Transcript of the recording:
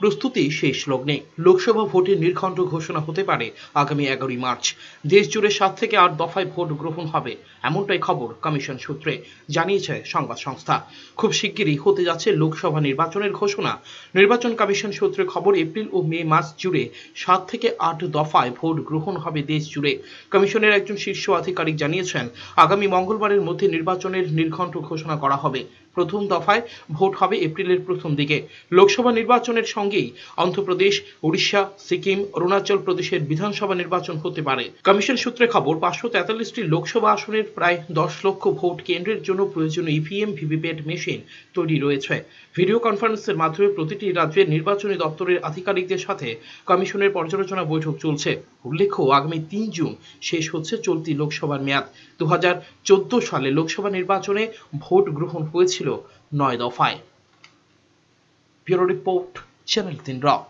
প্রস্তুতি শেষ লগ্নে। লোকসভা ভোটের নির্ঘণ্ট ঘোষণা হতে পারে আগামী এগারোই মার্চ। দেশ জুড়ে সাত থেকে আট দফায় ভোট গ্রহণ হবে, এমনটাই খবর কমিশন সূত্রে জানিয়েছে সংবাদ সংস্থা। খুব শিগগিরই হতে যাচ্ছে লোকসভা নির্বাচনের ঘোষণা। নির্বাচন কমিশন সূত্রে খবর, এপ্রিল ও মে মাস জুড়ে সাত থেকে আট দফায় ভোট গ্রহণ হবে দেশ জুড়ে কমিশনের একজন শীর্ষ আধিকারিক জানিয়েছেন, আগামী মঙ্গলবারের মধ্যে নির্বাচনের নির্ঘণ্ট ঘোষণা করা হবে। প্রথম দফায় ভোট হবে এপ্রিলের প্রথম দিকে। লোকসভা নির্বাচনের সঙ্গেই অন্ধ্রপ্রদেশ উড়িষ্যা সিকিম, অরুণাচল প্রদেশের বিধানসভা নির্বাচন হতে পারে। কমিশন সূত্রে খবর, পাঁচশো তেতাল্লিশটি লোকসভা আসনের প্রায় দশ লক্ষ ভোট কেন্দ্রের জন্য প্রয়োজনীয় ইভিএম, ভিভিপ্যাট মেশিন তৈরি রয়েছে। ভিডিও কনফারেন্সের মাধ্যমে প্রতিটি রাজ্যের নির্বাচনী দপ্তরের আধিকারিকদের সাথে কমিশনের পর্যালোচনা বৈঠক চলছে। উল্লেখ্য, আগামী তিন জুন শেষ হচ্ছে চলতি লোকসভার মেয়াদ। দু হাজার চোদ্দ সালে লোকসভা নির্বাচনে ভোট গ্রহণ হয়েছিল নয় দফায়। Bureau report. செவில் தின்றார்